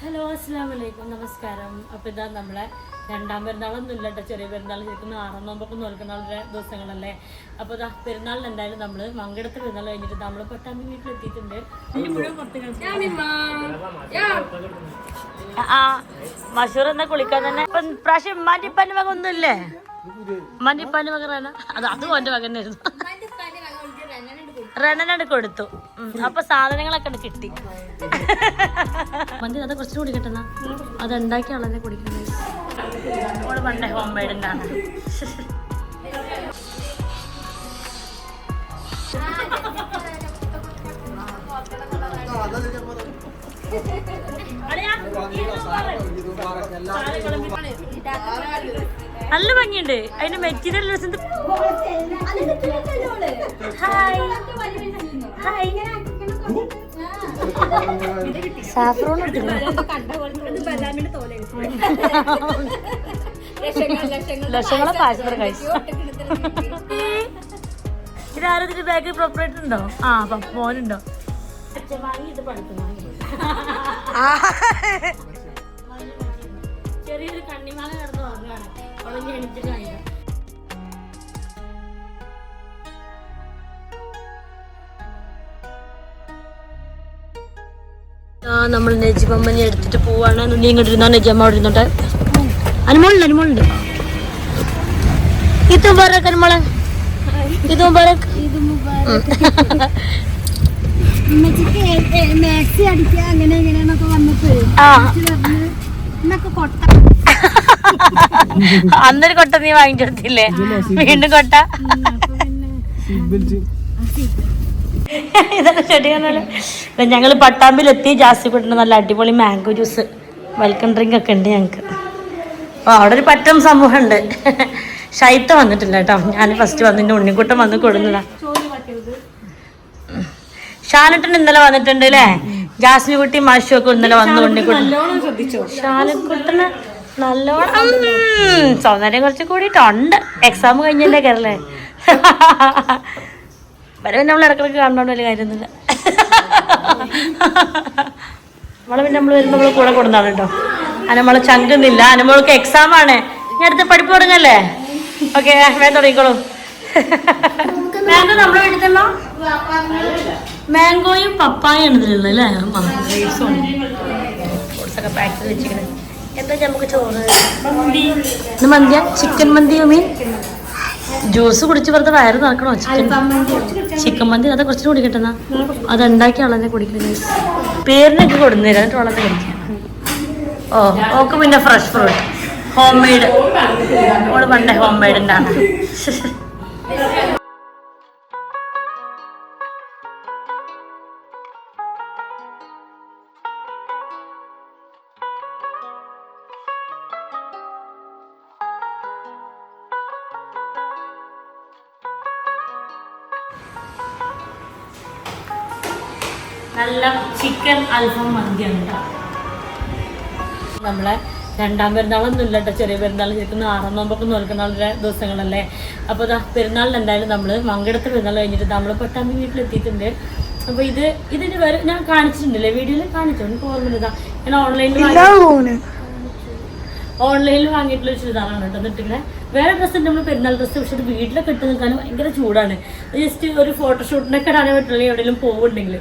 Hello അസ്സാം വലൈക്കും നമസ്കാരം. അപ്പോൾ ഇതാ നമ്മളെ രണ്ടാം പെരുന്നാളൊന്നും ഇല്ല കേട്ടോ ചെറിയ പെരുന്നാൾ ശരിക്കും ആറാം നോമ്പൊക്കെ നോൽക്കുന്ന ദിവസങ്ങളല്ലേ? അപ്പോൾ ഇതാ പെരുന്നാളിന് എന്തായാലും നമ്മൾ മങ്കടത്ത് പെരുന്നാൾ കഴിഞ്ഞിട്ട് നമ്മൾ പട്ടാമ്പി വീട്ടിലെത്തിയിട്ടുണ്ട്. ഇപ്പോഴും പുറത്ത് ആ മഷൂർ എന്നാ കുളിക്കാൻ തന്നെ? ഇപ്പം പ്രാവശ്യം മാറ്റിപ്പാന്റെ വക ഒന്നുമില്ലേ? മാറ്റിപ്പാന്റെ വക റേന അത് അതും എന്റെ വക റെനനട് കൊടുത്തു. അപ്പൊ സാധനങ്ങളൊക്കെ കിട്ടി. മന്തി അത് കുറച്ചും കൂടി കിട്ടണ. അത് ഉണ്ടാക്കിയാളെ കുടിക്കുന്നത് നമ്മൾ പണ്ടേ ഹോം മെയ്ഡിന്റെ ആണ്. നല്ല ഭംഗിയുണ്ട്. അതിന്റെ മെറ്റീരിയൽ ഹായ് ഹായ് സാഫ്രോൺ ലക്ഷങ്ങളെ പാചകം കഴിച്ചു. ബാഗ് പ്രൊപ്പറേറ്റർ ഉണ്ടോ ആ മോനുണ്ടോ? ഇത് ചെറിയൊരു കണ്ണിമാല കിടന്ന് ഉറങ്ങാണ്. കഴിയാം ആ നമ്മൾ നെജിമമ്മനെ എടുത്തിട്ട് പോവാണ്. നീ ഇങ്ങോട്ട് ഇരുന്നാ നെജിയമ്മ അവിടെ ഇരുന്നോട്ടെ? അനുമോളുണ്ട് അനുമോളുണ്ട്. ഇത് മുബാറക് അനുമോളെ. ഇത് മുബാറക് മാക്സി അടിക്കുക അങ്ങനെ എങ്ങനെയാന്നൊക്കെ എന്നൊക്കെ കൊട്ട അന്നൊരു കൊട്ട നീ വാങ്ങിച്ചെടുത്തില്ലേ വീണ്ടും കൊട്ട? ഇതൊക്കെ ചെടിയാണല്ലോ ഞങ്ങൾ പട്ടാമ്പിലെത്തി ജാസ്തി കൊണ്ടുവന്ന നല്ല അടിപൊളി മാംഗോ ജ്യൂസ് വെൽക്കം ഡ്രിങ്ക് ഒക്കെ ഉണ്ട് ഞങ്ങൾക്ക് അപ്പോൾ അവിടെ ഒരു പറ്റം സമൂഹമുണ്ട്. ഉണ്ട് ഷൈത്ത വന്നിട്ടില്ല കേട്ടോ. ഞാൻ ഫസ്റ്റ് വന്നിട്ട് ഉണ്ണിക്കുട്ടം വന്ന് കൊടുന്നതാ. ഷാനട്ടൻ ഇന്നലെ വന്നിട്ടുണ്ട് അല്ലേ ജാസ്മി കുട്ടി മാഷു ഒക്കെ ഇന്നലെ വന്ന് ഉണ്ണിക്കുട്ടൻ ഷാനക്കുട്ടന് നല്ലോണം സൗന്ദര്യം കുറച്ച് കൂടിയിട്ടുണ്ട്. എക്സാം കഴിഞ്ഞല്ലേ കയറല്ലേ വരെ നമ്മൾ ഇടക്കിടക്ക് കാണണോണ്ട് വലിയ കാര്യമൊന്നുമില്ല. നമ്മളെ പിന്നെ നമ്മൾ വരുമ്പോൾ നമ്മൾ കൂടെ കൊടുന്നാണ് കേട്ടോ. അനമ്മളെ ചങ്കുന്നില്ല. അനമ്മൾക്ക് എക്സാം ആണ്. ഇനി അടുത്ത് പഠിപ്പ് തുടങ്ങല്ലേ? ഓക്കെ വേഗം തുടങ്ങിക്കോളൂ. മാംഗോ നമ്മളെ വീട്ടിൽ മാംഗോയും പപ്പായും ആണ് ഇതിലുള്ളത് അല്ലേ? ഫ്രൂട്ട്സ് ഫ്രൂട്ട്സൊക്കെ പാക്ക് വെച്ചിരിക്കുന്നത് എന്താ നമുക്ക് ചോറ്? ഇത് മന്തിയാ? ചിക്കൻ മന്തി മീൻ ജ്യൂസ് കുടിച്ച് വെറുതെ വയറ് നടക്കണോ ചിക്കൻ ചിക്കൻ മന്തി അത് കുറച്ച് കൂടി കിട്ടുന്ന അത് ഉണ്ടാക്കിയ ആളെന്നെ കുടിക്കുന്നത് പേരിനൊക്കെ കൊടുന്നേരാ എന്നിട്ട് കുടിക്കുക ഓ ഓക്ക് പിന്നെ ഫ്രഷ് ഫ്രൂട്ട് ഹോം മെയ്ഡ് ഓൾ പണ്ടേ ഹോം മെയ്ഡിന്റെ ആണ്. നല്ല ചിക്കൻ അൽഫം മന്തിയാണ് കേട്ടോ നമ്മളെ രണ്ടാം പെരുന്നാളൊന്നും ഇല്ല കേട്ടോ ചെറിയ പെരുന്നാൾ ശരിക്കും ആറാം നോമ്പൊക്കെ നോൽക്കുന്ന ദിവസങ്ങളല്ലേ. അപ്പോൾ ഇതാ പെരുന്നാളിന് എന്തായാലും നമ്മൾ മങ്കടത്ത് പെരുന്നാൾ കഴിഞ്ഞിട്ട് നമ്മൾ പട്ടാമ്പി വീട്ടിലെത്തിയിട്ടുണ്ട്. അപ്പോൾ ഇത് ഇതിന് വരെ ഞാൻ കാണിച്ചിട്ടുണ്ടല്ലേ? വീഡിയോയിൽ കാണിച്ചു? എനിക്ക് ഓർമ്മയില്ല ഞാൻ ഓൺലൈനിൽ ഓൺലൈനിൽ വാങ്ങിയിട്ടുള്ള ഒരു ചുരിദാറാണ് കേട്ടോ എന്നിട്ടിങ്ങനെ വേറെ ഡ്രസ്സ് നമ്മൾ പെരുന്നാൾ ഡ്രസ്സ് പക്ഷെ ഇത് വീട്ടിലൊക്കെ ഇട്ട് നിൽക്കാൻ ഭയങ്കര ചൂടാണ്. ജസ്റ്റ് ഒരു ഫോട്ടോഷൂട്ടിനൊക്കെ ഇടാനേ പറ്റുള്ളൂ എവിടെയെങ്കിലും പോകുന്നുണ്ടെങ്കിൽ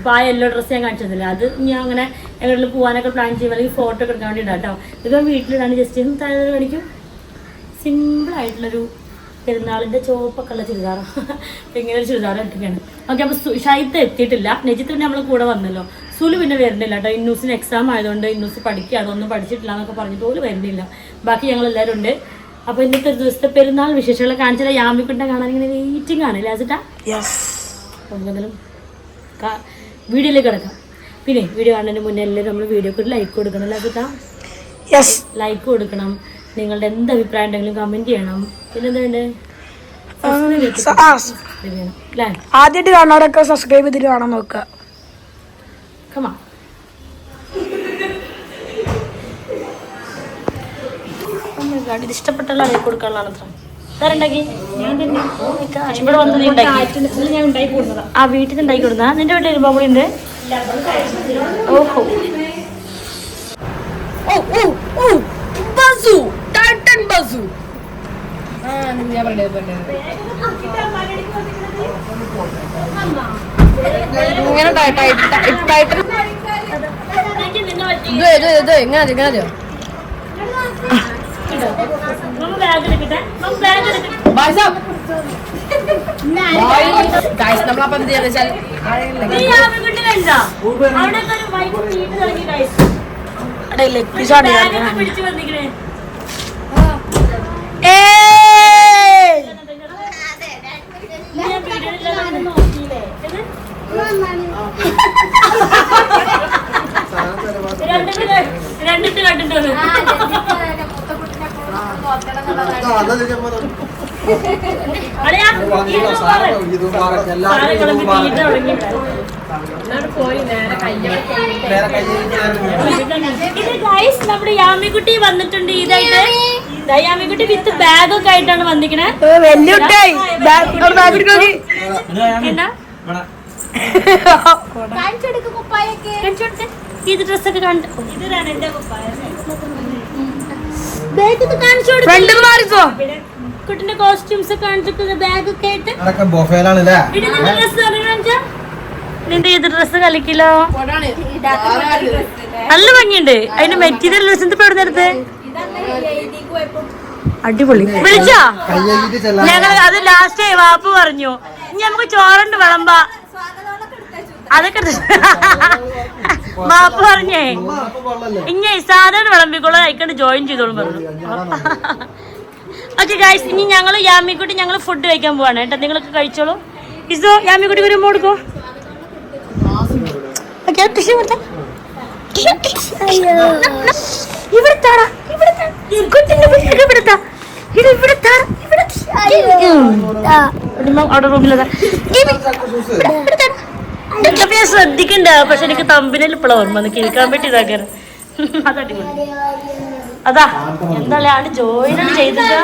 അപ്പോൾ ആ യെല്ലോ ഡ്രസ്സ് ഞാൻ കാണിച്ചതില്ല അത് ഞാൻ അങ്ങനെ എവിടെയെങ്കിലും പോകാനൊക്കെ പ്ലാൻ ചെയ്യുമ്പോൾ അല്ലെങ്കിൽ ഫോട്ടോ ഒക്കെ എടുക്കാൻ വേണ്ടി ഇടാം കേട്ടോ ഇത് വീട്ടിലിടാണ്. ജസ്റ്റ് താഴെ കാണിക്കും. സിമ്പിൾ ആയിട്ടുള്ളൊരു പെരുന്നാളിന്റെ ചുവപ്പൊക്കെ ഉള്ള അപ്പം ഇങ്ങനെ ഒരു ചുരിദാർ ഇട്ടിട്ടാണ് ഓക്കെ അപ്പോൾ ഷൈത്ത് എത്തിയിട്ടില്ല. നെജിത്ത് പിന്നെ നമ്മൾ കൂടെ വന്നല്ലോ. സുലു പിന്നെ വരുന്നില്ല കേട്ടോ ഇന്നൂസിന് എക്സാം ആയതുകൊണ്ട് ഇന്നൂസ് പഠിക്കുക അതൊന്നും പഠിച്ചിട്ടില്ല എന്നൊക്കെ പറഞ്ഞിട്ട് പോലും വരുന്നില്ല. ബാക്കി ഞങ്ങൾ എല്ലാവരും ഉണ്ട്. അപ്പോൾ ഇന്നത്തെ ഒരു ദിവസത്തെ പെരുന്നാൾ വിശേഷങ്ങളെ കാണിച്ചാൽ യാമിക്കുണ്ട കാണാൻ ഇങ്ങനെ വെയിറ്റിംഗ് ആണ്. ലാസിട്ടാ എന്തെങ്കിലും വീഡിയോയിലേക്ക് കിടക്കാം. പിന്നെ വീഡിയോ കാണുന്നതിന് മുന്നേ എല്ലാവരും നമ്മൾ വീഡിയോക്ക് ഒരു ലൈക്ക് കൊടുക്കണം യെസ് ലൈക്ക് കൊടുക്കണം. നിങ്ങളുടെ എന്ത് അഭിപ്രായം ഉണ്ടെങ്കിലും കമന്റ് ചെയ്യണം. പിന്നെന്താ വേണ്ടേ ചെയ്യണം. അല്ലേ? ആദ്യമായിട്ട് കാണാറൊക്കെ സബ്സ്ക്രൈബ് ചെയ്തിട്ട് കാണാൻ നോക്കുക. കമാ ലൈക്ക് കൊടുക്കാനുള്ളതാണ് അത്ര ആ വീട്ടിൽ ഉണ്ടാക്കി കൊടുത്താ നിന്റെ വീട്ടിൽ ഒരു ബബിൾ ഉണ്ട്. ഓഹോ. ഇങ്ങനെ ഇങ്ങനെ ഇങ്ങനെ നമ്മളപ്പം എന്ത് ചെയ്യാന്ന് വെച്ചാൽ. ലെഗ് പീസ് ഒക്കെ പിടിച്ച് വന്നിക്കണേ രണ്ടിട്ട് കണ്ടിട്ടുണ്ട് അളിയാ ഇത് പറ. സാറ് കിളമ്പി തീറ്റ തുടങ്ങി പോയി നേരെ കയ്യൊക്കെ ഇത് ഗൈസ് നമ്മുടെ യാമിക്കുട്ടി വന്നിട്ടുണ്ട് ഇതായിട്ട്. യാമിക്കുട്ടി വിത്ത് ബാഗ് ഒക്കെ ആയിട്ടാണ് വന്നിക്കണേ വലിയ എന്നാ. ഇത് ഡ്രസ്സൊക്കെ കണ്ടു. ഇതിലാണ് എന്റെ കുപ്പായം ഫ്രണ്ട് കുട്ടിന്റെ കോസ്റ്റ്യൂംസ് ഒക്കെ കാണിച്ചിട്ട് ബാഗ് ഒക്കെ ആയിട്ട്. അതൊക്കെ ബൊഫേലാണല്ലേ ഇത് നിന്റെ ഡ്രസ് കളിക്കില്ലോ നല്ല ഭംഗിയുണ്ട്. അതിന്റെ മെറ്റീരിയൽ ഡ്രസ് പെടുന്നെടുത്ത് അടിപൊളി. വിളിച്ചാ? ഞങ്ങൾ അത് ലാസ്റ്റ് വാപ്പ് പറഞ്ഞു. ഇനി നമുക്ക് ചോറുണ്ട് വിളമ്പ. അതൊക്കെ വാപ്പ് പറഞ്ഞേ ഇനി സാധാരണ വിളമ്പിക്കോളൂ അയക്കണ്ട് ജോയിൻ ചെയ്തോളും പറഞ്ഞു ഓക്കെ ഗായ്സ് ഇനി ഞങ്ങൾ യാമിക്കുട്ടി ഞങ്ങൾ ഫുഡ് കഴിക്കാൻ പോവാണ് കേട്ടോ നിങ്ങളൊക്കെ കഴിച്ചോളൂ ഇസോ യാമിക്കുട്ടി വരുമ്പോൾ കൊടുക്കോ ഓക്കെ ടിഷ്യൂ കൊടുത്തേ. ഇവിടെ താടാ ഇവിടെ താ. ഈ കുട്ടീനെ വിളിച്ചിട്ട് ഇവിടെ താ. ഇത് ഇവിടെ താ. ഇവിടെ അവിടെ റൂമിലതാ ഇതൊക്കെ ഞാൻ ശ്രദ്ധിക്കണ്ട. പക്ഷെ എനിക്ക് തമ്പിനിൽ ഇപ്പോൾ ഓർമ്മ വന്ന് കേൾക്കാൻ പറ്റി ഇതാക്കാൻ അതടിപൊളി. അതാ. എന്താ ആണ്ട് ജോയിൻ ചെയ്തിട്ട്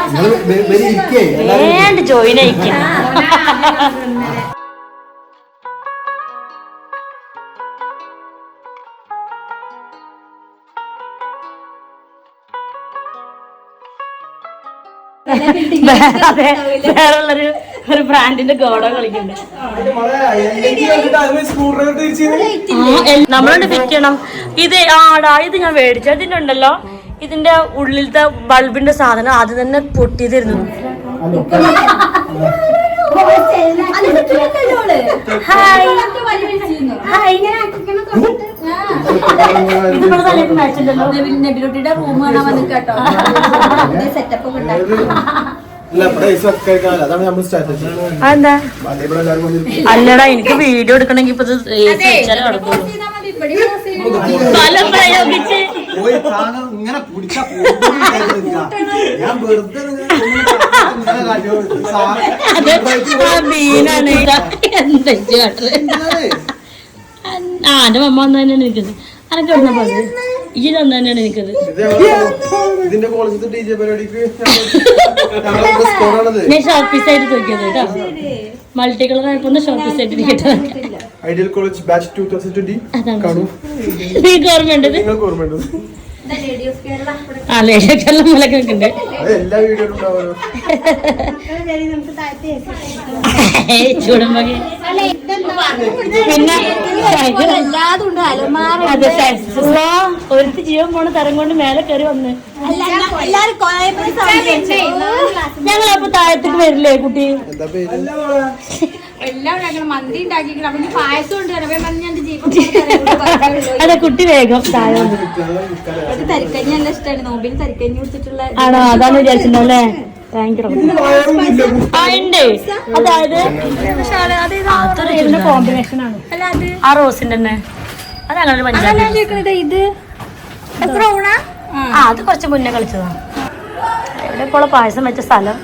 വേണ്ട ജോയിൻ അയക്കാം വേറെ വേറുള്ളൊരു ഒരു ബ്രാൻഡിന്റെ ഗോഡോ കളിക്കുന്നുണ്ട് നമ്മളോട് ഫിറ്റ് ചെയ്യണം ഇത് ആടാ ഇത് ഞാൻ മേടിച്ചു. ഇതിന്റെ ഉണ്ടല്ലോ ഇതിന്റെ ഉള്ളിലത്തെ ബൾബിന്റെ സാധനം ആദ്യം തന്നെ പൊട്ടിയതിരുന്നു ഹായ് ഹായ് ഉണ്ടല്ലോ. നെബിലുട്ടിയുടെ റൂം കാണാൻ വന്നിട്ടോ കേട്ടോ. സെറ്റപ്പ് ഒക്കെ ഉണ്ടാക്കി അതെന്താ? അല്ലടാ എനിക്ക് വീഡിയോ എടുക്കണമെങ്കിൽ ഇപ്പൊ പ്രയോഗിച്ച് മീനാണ്. എന്താ ചേട്ടൻ ആ എന്റെ മമ്മ വന്നു തന്നെയാണ് നിൽക്കുന്നത് അനക്ക് എവിടുന്ന പറഞ്ഞത് ഈ തന്നു തന്നെയാണ് എനിക്കത്. ഇതിന്റെ കോളേജത്തെ ഡി ജെ പരിപാടിക്ക് ഞാൻ ഷോർട്ട് പീസ് ആയിട്ട് നോക്കിയത് കേട്ടോ. മൾട്ടി കളർ ആയപ്പോ ഷോർട്ട് പീസ് ആയിട്ട് ideal college batch two thousand twenty അതാണ്. ഓർമ്മയുണ്ടത്? നിങ്ങൾക്ക് ആ ലേഡി ഓഫ് കേരള അത് എല്ലാ വീഡിയോയിലും ഉണ്ടാവുമല്ലോ. ചൂടുമ്പോ പിന്നെ? അതെ ഒരു ജീവൻ പോണ തരം കൊണ്ട് മേലെ കയറി വന്ന്. ഞങ്ങൾ അപ്പൊ താഴത്തേക്ക് വരില്ലേ കുട്ടി? എല്ലാവരും എല്ലാം മന്തി ഉണ്ടാക്കി പായസം ഉണ്ട്. ഞാൻ അതെ കുട്ടി വേഗം താഴെ വന്നു തരിക്കഞ്ഞി നല്ല ഇഷ്ടമാണ് നോമ്പിന് തരിക്കഞ്ഞി കുടിച്ചിട്ടുള്ള ആണോ? അതാണ് വിചാരിച്ചിട്ടുണ്ടല്ലേ അതായത് കോമ്പിനേഷൻ ആണ്. ആ റോസിന്റെ തന്നെ. അത് അങ്ങനെ പഞ്ചാബി ഇത്? ആ അത് കുറച്ച് മുന്നേ കളിച്ചതാണ് എവിടെ ഇപ്പോൾ പായസം വെച്ച സ്ഥലം.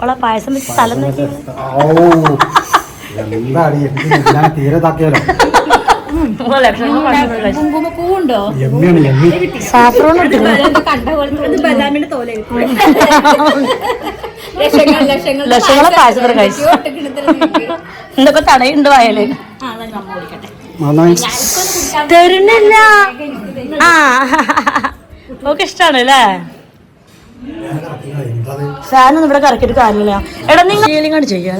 അല്ല പായസം വെച്ച സ്ഥലം എന്താ? തീരെ താക്കിയാലോ കുങ്കുമപ്പൂവുണ്ടോ സാഫ്രോൺ ബദാമിന്റെ തോലായിരിക്കും ലക്ഷങ്ങളെ പായസം കഴിച്ചു എന്തൊക്കെ തടയുണ്ട് വയൽ തരുന്നില്ല ആ ഓക്കെ ഇഷ്ടാണ് അല്ലേ ഫാനൊന്നും ഇവിടെ കറക്കിയിട്ട് കാര്യമില്ല എടാ നിങ്ങൾ ആണ് ചെയ്യാം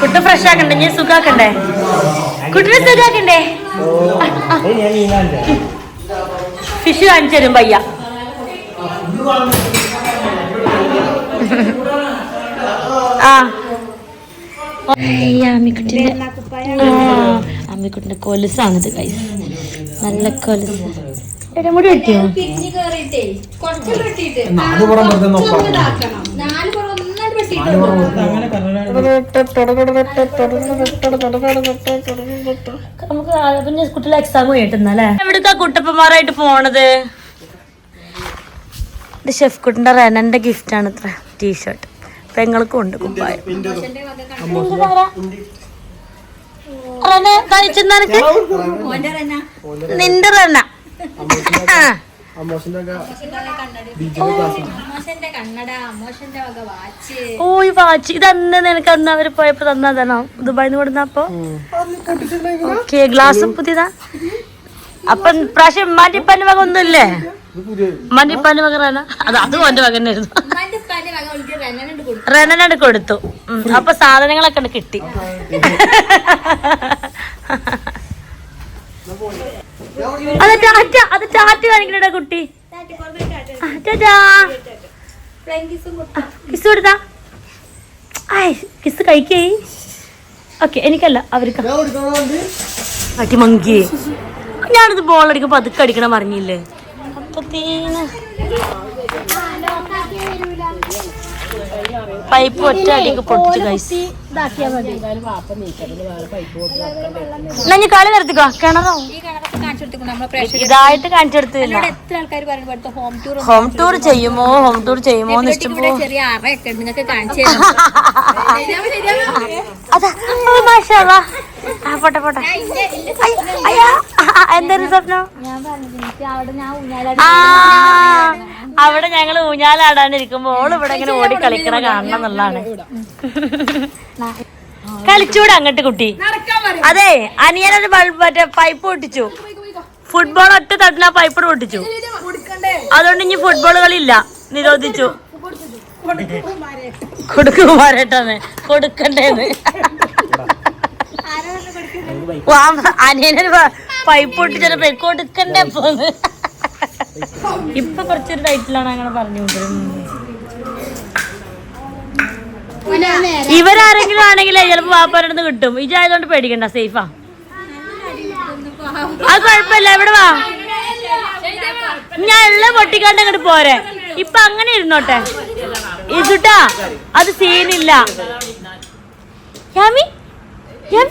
കുട്ട ഫ്രഷ് ആക്കണ്ടേ? ഞാൻ സുഖാക്കണ്ടേ? കുട്ടിനെ സുഖാക്കണ്ടേ? ഫിഷ് കാണിച്ചു തരും പയ്യ. ആ. അമ്മിക്കുട്ടിന്റെ അമ്മിക്കുട്ടിന്റെ കൊലുസാണിത് കൈ നല്ല കൊലുസ്. മുടി വെട്ടിയോ? പിരിഞ്ഞ് കേറിയിട്ടേ കുറച്ച് വെട്ടിയിട്ട്. നാല് പുറം വെറുതെ നോക്കാം. ഇതാക്കണം നാല് പുറം ഒന്നായിട്ട് വെട്ടിയിട്ട്. നമുക്ക് പിന്നെ കുട്ടികളെ എക്സാം കേട്ടുന്നല്ലേ എവിടുക്കാ കുട്ടപ്പന്മാരായിട്ട് പോണത്? ഇത് ഷെഫ് കുട്ടിന്റെ റെനന്റെ ഗിഫ്റ്റ് ആണ് ഇത്ര ടീഷർട്ട് പെങ്ങൾക്കും ഉണ്ട് കുപ്പായം. റെന കഴിച്ചു നിന്റെ റെന. ഓ ഈ വാച്ച്. ഇത് അന്ന് നിനക്ക് അന്ന് അവർ പോയപ്പോ തന്നതാണോ? ദുബായിന്ന് കൊടുന്നപ്പോ ഓക്കെ ഗ്ലാസ് പുതിയതാ? അപ്പൊ പ്രാവശ്യം മാറ്റിപ്പാന്റെ വക ഒന്നുമില്ലേ? മാറ്റിപ്പാന്റെ വക റന. അത് അതും എന്റെ വക തന്നെയായിരുന്നു. ഉമ്മാന്റെ കൊടുത്തു. റെനനട് കൊടുത്തു. ഉം. അപ്പൊ സാധനങ്ങളൊക്കെ കിട്ടി. അത് ടാറ്റ അത് ടാറ്റ കാണിക്കണടാ കുട്ടി. കിസ് കൊടുത്താ. ആയ് കിസ് കഴിക്കേ. ഓക്കെ എനിക്കല്ല അവർക്ക്. അടിമങ്കി ഞാനിത് ബോൾ അടിക്കുമ്പോ പതുക്കെ അടിക്കണം അറിഞ്ഞില്ലേ അപ്പത്തേന് പൈപ്പ് ഒറ്റ അടിക്ക് പൊട്ടിച്ചു എന്നാ ഞാൻ കളി നിർത്തിക്കോ കിണറോ? ഇതായിട്ട് കാണിച്ചെടുത്തില്ല ഹോം ടൂർ ഹോം ടൂർ ചെയ്യുമോ? ഹോം ടൂർ ചെയ്യുമോ എന്ന് ഇഷ്ടമോ ചെറിയ അറയൊക്കെ നിങ്ങൾക്ക് കാണിച്ചു തരാം അതാ. മാഷാ പോട്ടെ പോട്ടെ. എന്തായിരുന്നു സ്വപ്നം? ആ. അവിടെ ഞങ്ങൾ ഊഞ്ഞാലാടാനിരിക്കുമ്പോ ഓൾ ഇവിടെ ഇങ്ങനെ ഓടി കളിക്കണ കാണണം എന്നുള്ളതാണ്. കളിച്ചൂടെ അങ്ങട്ട് കുട്ടി. അതെ അനിയനൊരു ബൾബ് മറ്റേ പൈപ്പ് പൊട്ടിച്ചു. ഫുട്ബോൾ ഒറ്റ തട്ടിന പൈപ്പ് പൊട്ടിച്ചു. അതുകൊണ്ട് ഇനി ഫുട്ബോൾ കളിയില്ല. നിരോധിച്ചു. കൊടുക്കുമാരേട്ടെന്ന്. കൊടുക്കണ്ടേന്ന്. വാ, അനിയനൊരു പൈപ്പ് പൊട്ടിച്ചപ്പോ കൊടുക്കണ്ടേ പോന്ന് ഇപ്പൊ കുറച്ചൊരു ടൈറ്റിലാണ് അങ്ങനെ പറഞ്ഞുകൊണ്ടിരുന്നത് ഇവരാരെങ്കിലും ആണെങ്കിൽ ചിലപ്പോ വാപ്പാരടുത്ത് കിട്ടും. ഇജായതുകൊണ്ട് പേടിക്കണ്ട സേഫാ അത് കുഴപ്പമില്ല എവിടെ വാ. ഞാൻ എല്ലാം പൊട്ടിക്കാണ്ട് അങ്ങോട്ട് പോരെ. ഇപ്പൊ അങ്ങനെ ഇരുന്നോട്ടെ. ഇതുട്ടാ അത് സീനില്ല യാമി? യാമി?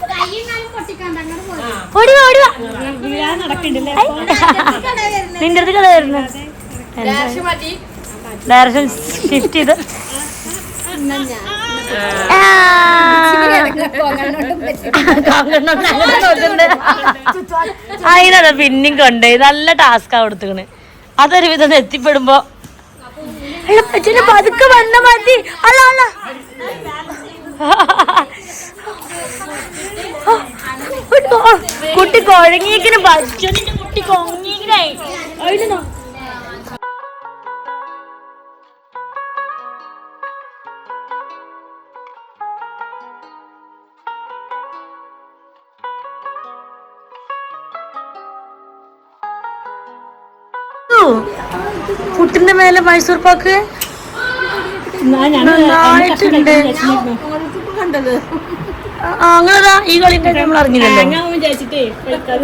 ഓടി വാ, ഓടി വാ. ഐ. നിന്റെ അടുത്ത് കഥ വരുന്നു ഡയറക്ഷൻ ഷിഫ്റ്റ് ചെയ്ത്. അതിനതാ പിന്നെയും കൊണ്ടേ നല്ല ടാസ്കാ കൊടുത്തുക്കണ് അതൊരു വിധം എത്തിപ്പെടുമ്പോ പതുക്കെ വന്ന മതി അല്ല അല്ല കുട്ടി കുഴങ്ങിയിരിക്കണ ബച്ചോനിന്റെ കുട്ടി കൊങ്ങിയിരിക്കണേ അതിന് കുട്ടിന്റെ മേലെ മൈസൂർ പാക്ക് നന്നായിട്ടുണ്ട്. ആ, അങ്ങനെതാ ഈ കളി നമ്മൾ അറിഞ്ഞില്ലല്ലോ.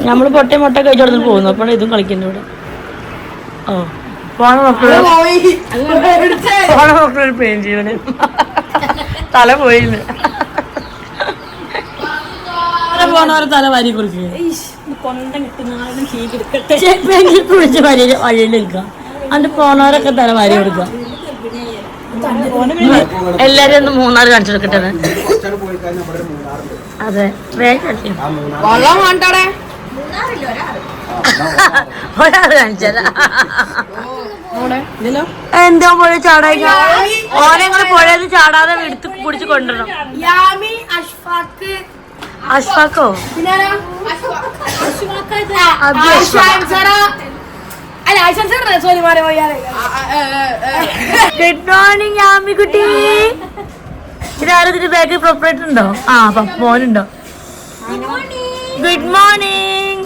നമ്മൾ പൊട്ടേ മുട്ട കഴിച്ചോടത്ത് പോകുന്നു. അപ്പോൾ ഇതും കളിക്കുന്നു ഇവിടെ. ഓ പോണ മക്കൾ? പോണ മക്കളൊരു പെയിൻ ജീവന് തല പോയില്ല? പോണവരെ തല വാരി കുളിച്ച് വരി വഴിയിൽ നിൽക്കാം അതിന്റെ പോണവരൊക്കെ തല വാരി കൊടുക്കുക എല്ലാരും ഒന്ന് മൂന്നാർ കാണിച്ചു കൊടുക്കട്ടെ അതെ. വെള്ളം വേണ്ടടെ? ഒരാൾ കാണിച്ചാലോ എന്തോ പുഴ ചാടായി ഓനെങ്ങൾ പുഴയിൽ ചാടാതെ എടുത്ത് പിടിച്ച് കൊണ്ടുവരണം. അഷ്ഫാക്കോ. ഗുഡ് മോർണിംഗ് ആമിക്കുട്ടി ഇതാരതിന്റെ ബാഗ് പ്രൊപ്പറേറ്റർ ഉണ്ടോ? ആ മോനുണ്ടോ? ഗുഡ് മോർണിംഗ്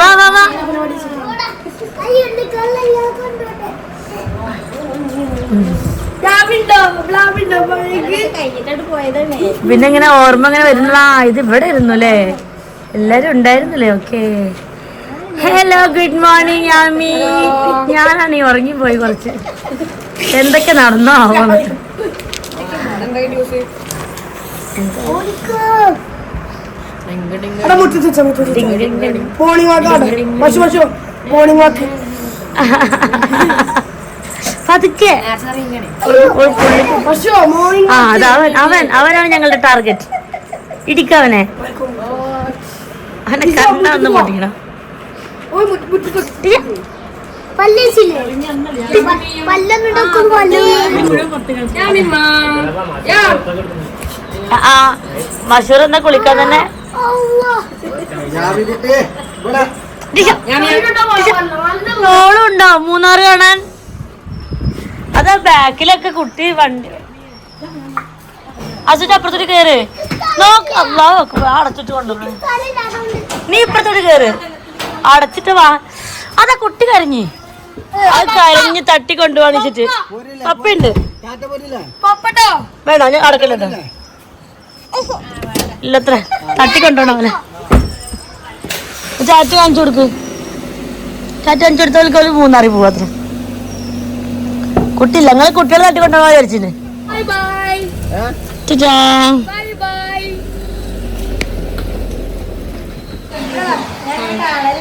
വാ വാ വാ. പിന്നെ ഇങ്ങനെ ഓർമ്മ ഇങ്ങനെ വരുന്നതാ. ഇത് ഇവിടെ ഇരുന്നു അല്ലേ? എല്ലാരും ഉണ്ടായിരുന്നില്ലേ? Okay hello good morning Yami ഞാനാണ് ഈ ഉറങ്ങിപ്പോയി കുറച്ച്. എന്തൊക്കെ നടന്നോ? ആവോ അവിടെ മുറ്റത്ത് വെച്ചാ. മുറ്റത്ത് മോർണിംഗ് വാക്ക് ആണ്. പശു പശു മോർണിംഗ് വാക്ക് പതുക്കെ. ആ അത് അവൻ അവൻ അവനാണ് ഞങ്ങളുടെ ടാർഗറ്റ് ഇടിക്കവനെ അവനെ ആ, മഷൂർ എന്നാ കുളിക്കാൻ തന്നെ? മൂന്നാറ് കാണാൻ? അതാ ബാക്കിലൊക്കെ കുട്ടി വണ്ടി അസുറ്റ് അപ്പുറത്തോട്ട് കേറ്. നോക്ക് അല്ലാ അടച്ചിട്ട് കൊണ്ടുപോകും നീ ഇപ്പുറത്തോട്ട് കേറ്. അടച്ചിട്ട് വാ. അതാ കുട്ടി കരഞ്ഞ്. അത് കരഞ്ഞ് തട്ടി കൊണ്ടുപോകാണിച്ചിട്ട് പപ്പയുണ്ട്. വേണോ? ഞാൻ അടക്കല്ലോ ഇല്ലത്ര. തട്ടി കൊണ്ടുപോകണം അവനെ. ചാറ്റ് കാണിച്ചു കൊടുക്ക്. ചാറ്റ് കാണിച്ചു കൊടുത്തവർക്ക് ഒരു മൂന്നാറി പോവാത്ര കുട്ടിയില്ല. നിങ്ങൾ കുട്ടികളെ തട്ടി കൊണ്ടുപോകാൻ വിചാരിച്ചിന്. ബൈ ബൈ ബൈ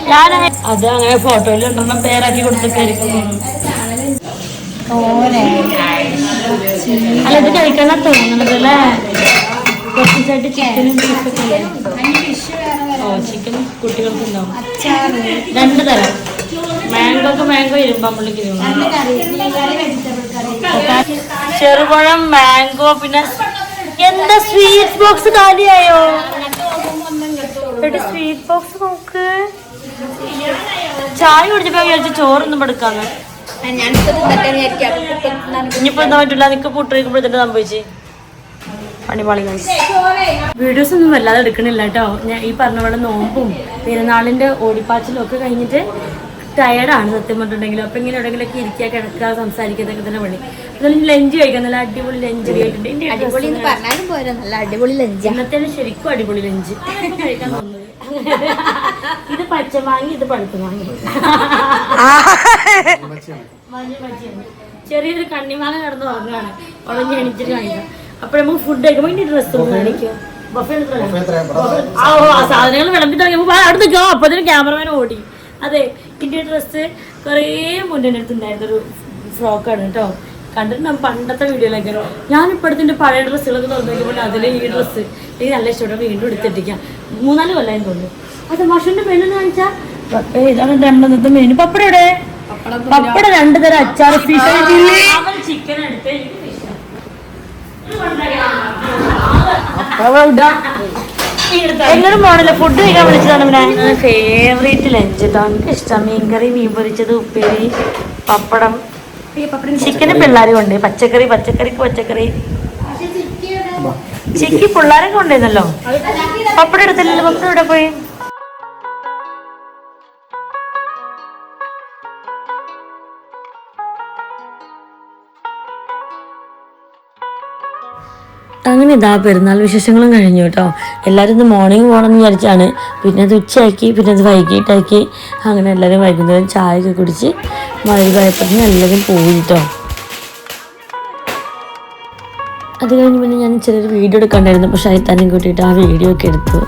ഞാൻ അത് അങ്ങനെ ഫോട്ടോയിൽ ഉണ്ടെന്ന പേരാക്കി കൊടുത്തിട്ടായിരിക്കും അല്ല ഇത് കഴിക്കാൻ തോന്നുന്നത് അല്ലേ? കുറച്ചായിട്ട് ചിക്കനും ബീഫൊക്കെ ഓ ചിക്കൻ കുട്ടികൾക്ക് ഉണ്ടാവും രണ്ട് തരം. മാംഗോക്ക് മാംഗോ ഇരുമ്പമ്പള്ളിക്ക് ചെറുപഴം മാംഗോ പിന്നെ എന്താ സ്വീറ്റ് ബോക്സ് കാലിയായോ? സ്വീറ്റ് ബോക്സ് നോക്ക്. ചായ കുടിച്ചപ്പോ വിചാരിച്ചു ചോറൊന്നും എടുക്കാന്ന്. ഇനിയിപ്പോ എന്താ പറ്റില്ല നിനക്ക് പുട്ടിരിക്കുമ്പോഴത്തെ സംഭവിച്ചു. പണിപാളി വീഡിയോസ് ഒന്നും വല്ലാതെ എടുക്കണില്ല കേട്ടോ. ഞാൻ ഈ പറഞ്ഞ പോലെ നോമ്പും പെരുന്നാളിന്റെ ഓടിപ്പാച്ചിലും ഒക്കെ കഴിഞ്ഞിട്ട് ടയർഡാണ് സത്യം പറഞ്ഞിട്ടുണ്ടെങ്കിൽ. അപ്പം ഇങ്ങനെ എവിടെയെങ്കിലൊക്കെ ഇരിക്കുക കിടക്കുക സംസാരിക്കുന്നതൊക്കെ തന്നെ പണി. എന്നാലും ലഞ്ച് കഴിക്കാൻ നല്ല അടിപൊളി ലഞ്ച് കഴിക്കുന്നുണ്ട് ഇതിന്റെ അടിപൊളി എന്ന് പറഞ്ഞാലും പോരാ. നല്ല അടിപൊളി ലഞ്ചാ ഇന്നത്തെ ശരിക്കും അടിപൊളി ലഞ്ച് കഴിക്കാൻ തോന്നുന്നത്? ഇത് പച്ചമാങ്ങി ഇത് പഴുത്ത് മാങ്ങി പച്ചയാണ് ചെറിയൊരു കണ്ണിമാങ്ങ കിടന്ന് ഉറങ്ങാണ് ഉറങ്ങി എണീച്ചിട്ട് കാണിക്കാം. അപ്പോൾ നമുക്ക് ഫുഡ് കഴിക്കുമ്പോൾ ഇനി ഡ്രസ്സ് ഒന്ന് ഓ ആ സാധനങ്ങൾ വിളമ്പി തുടങ്ങിയപ്പോൾ അവിടെ നിൽക്കുക അപ്പത്തിന് ക്യാമറമാൻ ഓടി. അതെ ഇതിന്റെ ഡ്രസ്സ് കുറേ മുന്നേ അടുത്തുണ്ടായിരുന്ന ഒരു ഫ്രോക്കാണ് കേട്ടോ കണ്ടിട്ടുണ്ടാവും പണ്ടത്തെ വീഡിയോയിലൊക്കെ. ഞാനിപ്പോൾ അടുത്തിന്റെ പഴയ ഡ്രസ്സുകളൊക്കെ തുറന്നു അതിൽ ഈ ഡ്രസ്സ് എനിക്ക് നല്ല ഇഷ്ടപ്പെട്ട വീണ്ടും എടുത്തിട്ടിരിക്കാം. മൂന്നാൽ കൊല്ലം തോന്നുന്നു. അത് മഷുവിന്റെ പെണ്ണെന്ന് കാണിച്ചാൽ ഇതാണ് രണ്ടെണ്ണത്തെ മെനു പപ്പട എവിടെ? പപ്പട രണ്ടു തരം അച്ചാർ ഫിഷ് ചിക്കൻ എടുത്ത് എനിക്ക് fish. എന്നൊരു മോഡൽ ഫുഡ് കഴിക്കാൻ വിളിച്ചതാണ് പിന്നെ ഫേവറേറ്റ് ലഞ്ച് തനിക്ക് ഇഷ്ടം. മീൻകറി മീൻ പൊരിച്ചത് ഉപ്പേരി പപ്പടം. ചിക്കന് പിള്ളേർ കൊണ്ട്. പച്ചക്കറി പച്ചക്കറിക്ക് പച്ചക്കറി. ചിക്കി പിള്ളേരെ കൊണ്ടുവന്നല്ലോ പപ്പടം എടുത്തില്ലല്ലോ. പപ്പടം ഇവിടെ പോയി? ഇതാ പെരുന്നാൾ വിശേഷങ്ങളും കഴിഞ്ഞു കേട്ടോ. എല്ലാവരും ഇന്ന് മോർണിംഗ് പോകണമെന്ന് വിചാരിച്ചാണ്. പിന്നെ അത് ഉച്ചയാക്കി പിന്നെ അത് വൈകിട്ടാക്കി. അങ്ങനെ എല്ലാവരും വൈകുന്നേരം ചായ ഒക്കെ കുടിച്ച് വൈകുന്നേരപ്പത്തിന് എല്ലാവരും പോയി കേട്ടോ. അത് കഴിഞ്ഞ് പിന്നെ ഞാൻ ചെറിയൊരു വീഡിയോ എടുക്കണ്ടായിരുന്നു. പക്ഷേ അതിൽ തന്നെ കൂട്ടിയിട്ട് ആ വീഡിയോ ഒക്കെ എടുത്തു.